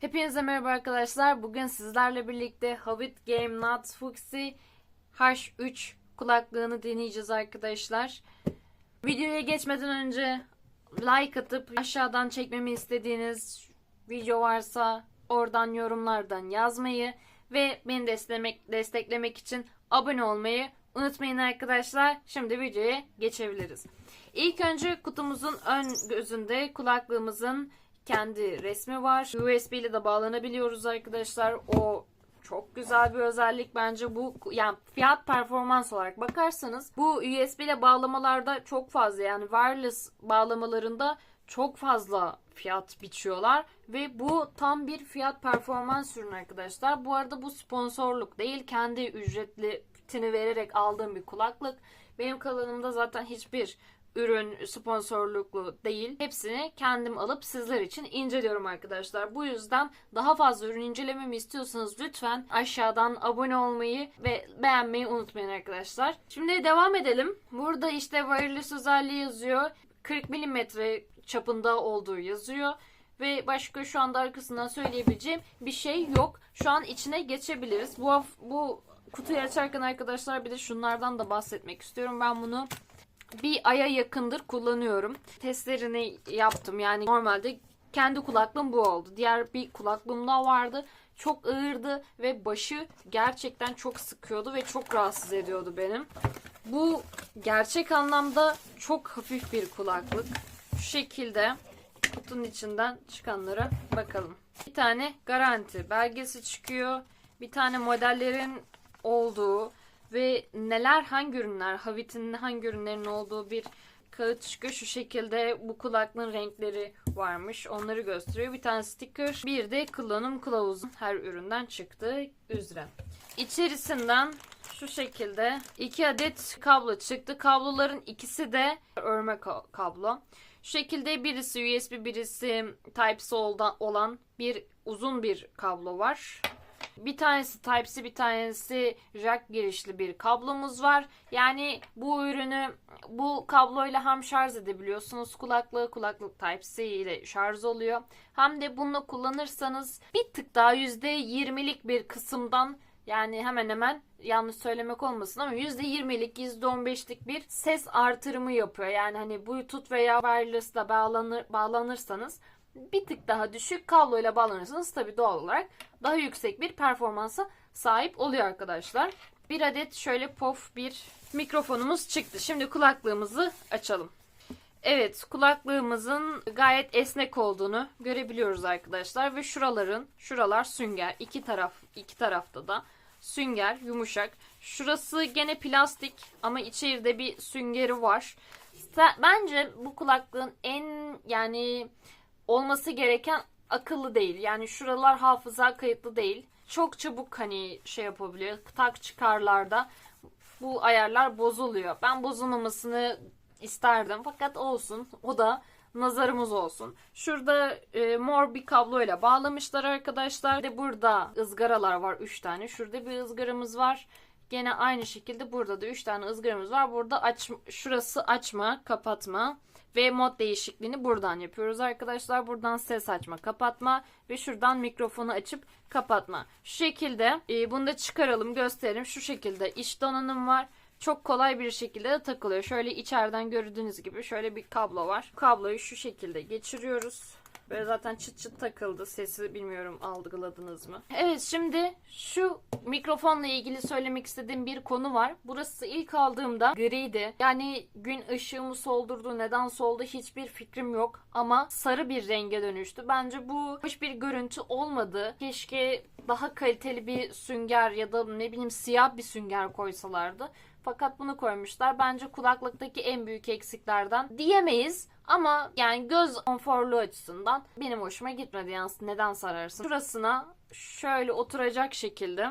Hepinize merhaba arkadaşlar. Bugün sizlerle birlikte Hobbit Game Nuts Fuxi H3 kulaklığını deneyeceğiz arkadaşlar. Videoya geçmeden önce like atıp aşağıdan çekmemi istediğiniz video varsa oradan yorumlardan yazmayı ve beni desteklemek, desteklemek için abone olmayı unutmayın arkadaşlar. Şimdi videoya geçebiliriz. İlk önce kutumuzun ön gözünde kulaklığımızın kendi resmi var. USB ile de bağlanabiliyoruz arkadaşlar. O çok güzel bir özellik bence bu yani fiyat performans olarak bakarsanız bu USB ile bağlamalarda çok fazla yani wireless bağlamalarında çok fazla fiyat biçiyorlar ve bu tam bir fiyat performans ürünü arkadaşlar. Bu arada bu sponsorluk değil kendi ücretini vererek aldığım bir kulaklık. Benim kanalımda zaten hiçbir ürün sponsorluklu değil. Hepsini kendim alıp sizler için inceliyorum arkadaşlar. Bu yüzden daha fazla ürün incelememi istiyorsanız lütfen aşağıdan abone olmayı ve beğenmeyi unutmayın arkadaşlar. Şimdi devam edelim. Burada işte wireless özelliği yazıyor. 40 mm çapında olduğu yazıyor. Ve başka şu anda arkasından söyleyebileceğim bir şey yok. Şu an içine geçebiliriz. Bu, bu kutuyu açarken arkadaşlar bir de şunlardan da bahsetmek istiyorum. Ben bunu bir aya yakındır kullanıyorum. Testlerini yaptım. Yani normalde kendi kulaklığım bu oldu. Diğer bir kulaklığım daha vardı. Çok ağırdı ve başı gerçekten çok sıkıyordu ve çok rahatsız ediyordu benim. Bu gerçek anlamda çok hafif bir kulaklık. Şu şekilde kutunun içinden çıkanlara bakalım. Bir tane garanti belgesi çıkıyor. Bir tane modellerin olduğu ve neler hangi ürünler, Havit'in hangi ürünlerin olduğu bir kağıt çıkıyor. Şu şekilde bu kulaklığın renkleri varmış. Onları gösteriyor. Bir tane sticker, bir de kullanım kılavuzu her üründen çıktığı üzere. İçerisinden şu şekilde iki adet kablo çıktı. Kabloların ikisi de örme ka- kablo. Şu şekilde birisi USB birisi Type-C olan bir uzun bir kablo var. Bir tanesi Type-C bir tanesi jack girişli bir kablomuz var. Yani bu ürünü bu kabloyla hem şarj edebiliyorsunuz. Kulaklığı kulaklık Type-C ile şarj oluyor. Hem de bunu kullanırsanız bir tık daha %20'lik bir kısımdan yani hemen hemen yanlış söylemek olmasın ama %20'lik %15'lik bir ses artırımı yapıyor. Yani hani Bluetooth veya wireless'la bağlanır, bağlanırsanız bir tık daha düşük kabloyla bağlanırsanız tabii doğal olarak daha yüksek bir performansa sahip oluyor arkadaşlar. Bir adet şöyle pof bir mikrofonumuz çıktı. Şimdi kulaklığımızı açalım. Evet kulaklığımızın gayet esnek olduğunu görebiliyoruz arkadaşlar ve şuraların şuralar sünger iki taraf iki tarafta da sünger yumuşak. Şurası gene plastik ama içeride bir süngeri var. Bence bu kulaklığın en yani olması gereken akıllı değil. Yani şuralar hafıza kayıtlı değil. Çok çabuk hani şey yapabiliyor. Tak çıkarlarda bu ayarlar bozuluyor. Ben bozulmamasını isterdim fakat olsun. O da nazarımız olsun. Şurada e, mor bir kabloyla bağlamışlar arkadaşlar. De burada ızgaralar var 3 tane. Şurada bir ızgaramız var. Gene aynı şekilde burada da 3 tane ızgaramız var. Burada aç şurası açma, kapatma ve mod değişikliğini buradan yapıyoruz arkadaşlar. Buradan ses açma, kapatma ve şuradan mikrofonu açıp kapatma. Şu şekilde e, bunu da çıkaralım, gösterelim. Şu şekilde iç donanım var. Çok kolay bir şekilde de takılıyor. Şöyle içeriden gördüğünüz gibi şöyle bir kablo var. Kabloyu şu şekilde geçiriyoruz. Böyle zaten çıt çıt takıldı. Sesi bilmiyorum algıladınız mı? Evet şimdi şu mikrofonla ilgili söylemek istediğim bir konu var. Burası ilk aldığımda griydi. Yani gün ışığımı soldurdu. Neden soldu hiçbir fikrim yok. Ama sarı bir renge dönüştü. Bence bu hoş bir görüntü olmadı. Keşke daha kaliteli bir sünger ya da ne bileyim siyah bir sünger koysalardı. Fakat bunu koymuşlar. Bence kulaklıktaki en büyük eksiklerden diyemeyiz. Ama yani göz konforlu açısından benim hoşuma gitmedi. Yani neden sararsın? Şurasına şöyle oturacak şekilde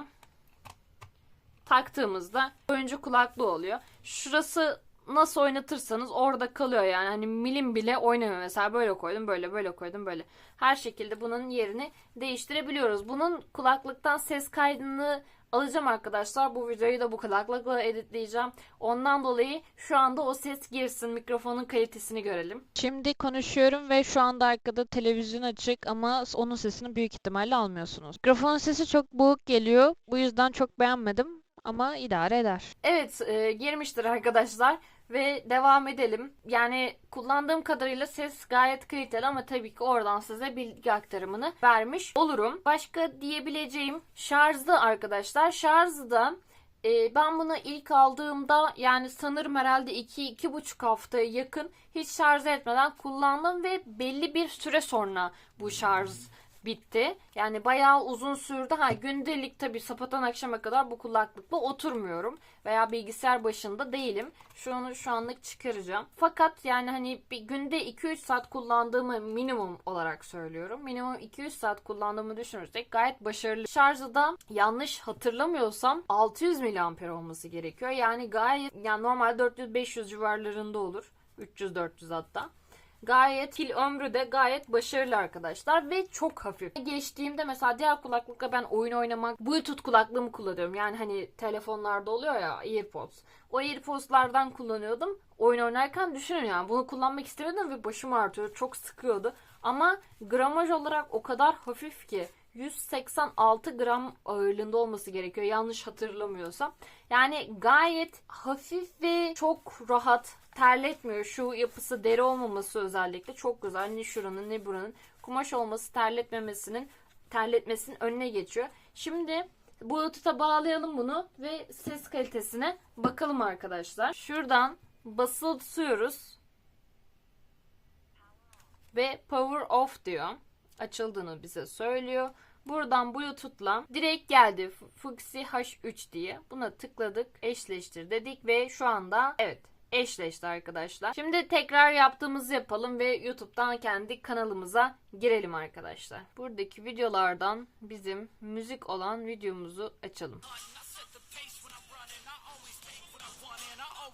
taktığımızda oyuncu kulaklı oluyor. Şurası nasıl oynatırsanız orada kalıyor yani. Hani milim bile oynamıyor. Mesela böyle koydum, böyle böyle koydum, böyle. Her şekilde bunun yerini değiştirebiliyoruz. Bunun kulaklıktan ses kaydını alacağım arkadaşlar. Bu videoyu da bu kulaklıkla editleyeceğim. Ondan dolayı şu anda o ses girsin. Mikrofonun kalitesini görelim. Şimdi konuşuyorum ve şu anda arkada televizyon açık ama onun sesini büyük ihtimalle almıyorsunuz. Mikrofonun sesi çok boğuk geliyor. Bu yüzden çok beğenmedim ama idare eder. Evet, e, girmiştir arkadaşlar ve devam edelim. Yani kullandığım kadarıyla ses gayet kaliteli ama tabii ki oradan size bilgi aktarımını vermiş olurum. Başka diyebileceğim şarjlı arkadaşlar. Şarjı da e, ben bunu ilk aldığımda yani sanırım herhalde 2-2,5 haftaya yakın hiç şarj etmeden kullandım ve belli bir süre sonra bu şarj bitti. Yani bayağı uzun sürdü. Ha gündelik tabii sabahtan akşama kadar bu kulaklıkla oturmuyorum veya bilgisayar başında değilim. Şunu şu anlık çıkaracağım. Fakat yani hani bir günde 2-3 saat kullandığımı minimum olarak söylüyorum. Minimum 2-3 saat kullandığımı düşünürsek gayet başarılı. Şarjı da yanlış hatırlamıyorsam 600 mAh olması gerekiyor. Yani gayet yani normal 400-500 civarlarında olur. 300-400 hatta. Gayet pil ömrü de gayet başarılı arkadaşlar ve çok hafif. Geçtiğimde mesela diğer kulaklıkla ben oyun oynamak Bluetooth kulaklığımı kullanıyorum. Yani hani telefonlarda oluyor ya AirPods. O AirPods'lardan kullanıyordum. Oyun oynarken düşünün yani bunu kullanmak istemedim ve başım ağrıyordu. Çok sıkıyordu. Ama gramaj olarak o kadar hafif ki 186 gram ağırlığında olması gerekiyor yanlış hatırlamıyorsam. Yani gayet hafif ve çok rahat terletmiyor. Şu yapısı deri olmaması özellikle çok güzel. Ne şuranın ne buranın kumaş olması terletmemesinin terletmesinin önüne geçiyor. Şimdi Bluetooth'a bağlayalım bunu ve ses kalitesine bakalım arkadaşlar. Şuradan basılı tutuyoruz. Ve power off diyor. Açıldığını bize söylüyor. Buradan Bluetooth'la direkt geldi Fuxi H3 diye. Buna tıkladık, eşleştir dedik ve şu anda evet eşleşti arkadaşlar. Şimdi tekrar yaptığımızı yapalım ve YouTube'dan kendi kanalımıza girelim arkadaşlar. Buradaki videolardan bizim müzik olan videomuzu açalım.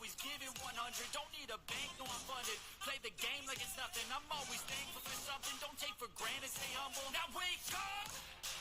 Give it 100. Don't need a bank, no I'm funded. Play the game like it's nothing. I'm always thankful for something. Don't take for granted, stay humble. Now wake up!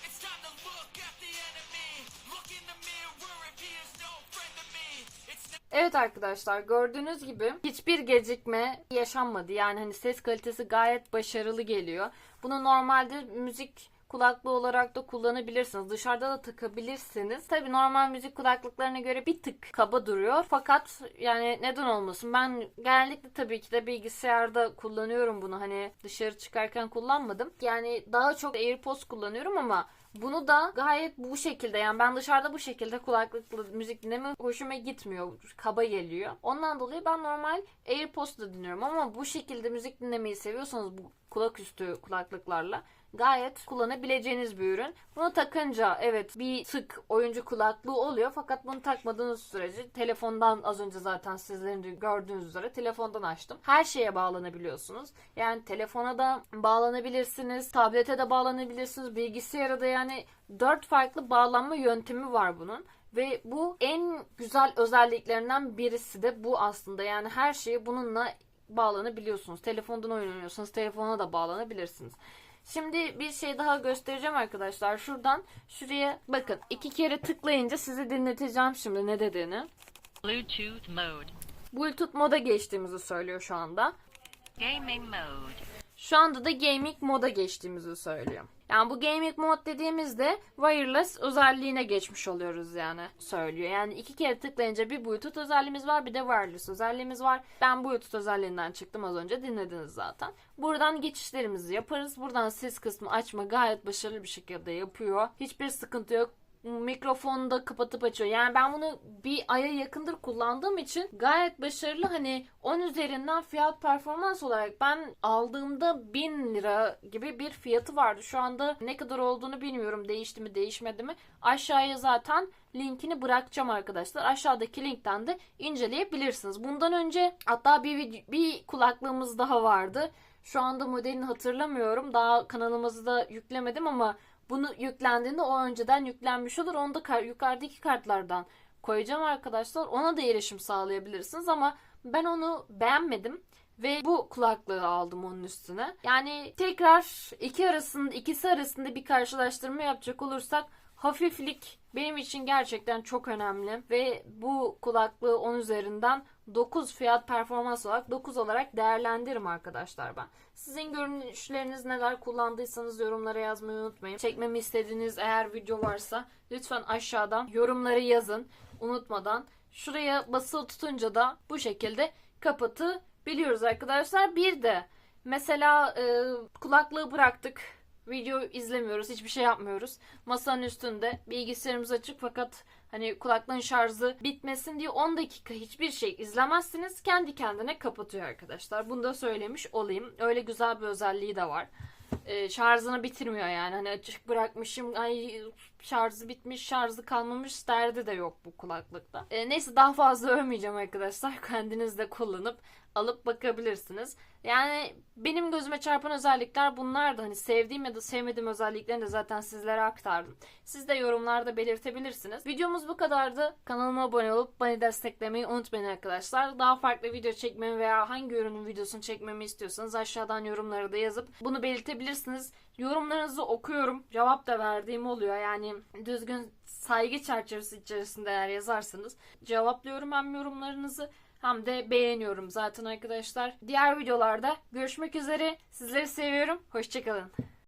It's time to look at the enemy. Look in the mirror if he is no friend to me. It's Evet arkadaşlar gördüğünüz gibi hiçbir gecikme yaşanmadı. Yani hani ses kalitesi gayet başarılı geliyor. Bunu normalde müzik kulaklığı olarak da kullanabilirsiniz. Dışarıda da takabilirsiniz. Tabi normal müzik kulaklıklarına göre bir tık kaba duruyor. Fakat yani neden olmasın? Ben genellikle tabii ki de bilgisayarda kullanıyorum bunu. Hani dışarı çıkarken kullanmadım. Yani daha çok AirPods kullanıyorum ama bunu da gayet bu şekilde yani ben dışarıda bu şekilde kulaklıkla müzik dinleme hoşuma gitmiyor. Kaba geliyor. Ondan dolayı ben normal AirPods'la dinliyorum ama bu şekilde müzik dinlemeyi seviyorsanız bu kulaküstü kulaklıklarla gayet kullanabileceğiniz bir ürün. Bunu takınca evet bir tık oyuncu kulaklığı oluyor fakat bunu takmadığınız sürece telefondan az önce zaten sizlerin de gördüğünüz üzere telefondan açtım. Her şeye bağlanabiliyorsunuz. Yani telefona da bağlanabilirsiniz, tablete de bağlanabilirsiniz, bilgisayara da yani dört farklı bağlanma yöntemi var bunun. Ve bu en güzel özelliklerinden birisi de bu aslında. Yani her şeyi bununla bağlanabiliyorsunuz. Telefondan oyun telefona da bağlanabilirsiniz. Şimdi bir şey daha göstereceğim arkadaşlar. Şuradan şuraya bakın. iki kere tıklayınca size dinleteceğim şimdi ne dediğini. Bluetooth mode. Bluetooth moda geçtiğimizi söylüyor şu anda. Gaming mode. Şu anda da gaming moda geçtiğimizi söylüyor. Yani bu gaming mod dediğimizde wireless özelliğine geçmiş oluyoruz yani söylüyor. Yani iki kere tıklayınca bir Bluetooth özelliğimiz var bir de wireless özelliğimiz var. Ben Bluetooth özelliğinden çıktım az önce dinlediniz zaten. Buradan geçişlerimizi yaparız. Buradan ses kısmı açma gayet başarılı bir şekilde yapıyor. Hiçbir sıkıntı yok mikrofonu da kapatıp açıyor. Yani ben bunu bir aya yakındır kullandığım için gayet başarılı. Hani 10 üzerinden fiyat performans olarak ben aldığımda 1000 lira gibi bir fiyatı vardı. Şu anda ne kadar olduğunu bilmiyorum. Değişti mi değişmedi mi? Aşağıya zaten linkini bırakacağım arkadaşlar. Aşağıdaki linkten de inceleyebilirsiniz. Bundan önce hatta bir, bir kulaklığımız daha vardı. Şu anda modelini hatırlamıyorum. Daha kanalımızda yüklemedim ama bunu yüklendiğinde o önceden yüklenmiş olur. Onu da kar, yukarıdaki kartlardan koyacağım arkadaşlar. Ona da erişim sağlayabilirsiniz ama Ben onu beğenmedim ve bu kulaklığı aldım onun üstüne. Yani tekrar iki arasında ikisi arasında bir karşılaştırma yapacak olursak hafiflik benim için gerçekten çok önemli ve bu kulaklığı 10 üzerinden 9 fiyat performans olarak 9 olarak değerlendiririm arkadaşlar ben. Sizin görüşleriniz neler kullandıysanız yorumlara yazmayı unutmayın. Çekmemi istediğiniz eğer video varsa lütfen aşağıdan yorumları yazın unutmadan. Şuraya basılı tutunca da bu şekilde kapatabiliyoruz arkadaşlar. Bir de mesela e, kulaklığı bıraktık. Video izlemiyoruz, hiçbir şey yapmıyoruz. Masanın üstünde bilgisayarımız açık fakat hani kulaklığın şarjı bitmesin diye 10 dakika hiçbir şey izlemezsiniz. Kendi kendine kapatıyor arkadaşlar. Bunu da söylemiş olayım. Öyle güzel bir özelliği de var. Ee, şarjını bitirmiyor yani. Hani açık bırakmışım. Ay şarjı bitmiş, şarjı kalmamış derdi de yok bu kulaklıkta. Ee, neyse daha fazla övmeyeceğim arkadaşlar. Kendiniz de kullanıp alıp bakabilirsiniz. Yani benim gözüme çarpan özellikler bunlar da hani sevdiğim ya da sevmediğim özelliklerini de zaten sizlere aktardım. Siz de yorumlarda belirtebilirsiniz. Videomuz bu kadardı. Kanalıma abone olup beni desteklemeyi unutmayın arkadaşlar. Daha farklı video çekmemi veya hangi ürünün videosunu çekmemi istiyorsanız aşağıdan yorumları da yazıp bunu belirtebilirsiniz. Yorumlarınızı okuyorum. Cevap da verdiğim oluyor. Yani düzgün saygı çerçevesi içerisinde eğer yazarsanız cevaplıyorum hem yorumlarınızı hem de beğeniyorum zaten arkadaşlar. Diğer videolarda görüşmek üzere. Sizleri seviyorum. Hoşçakalın.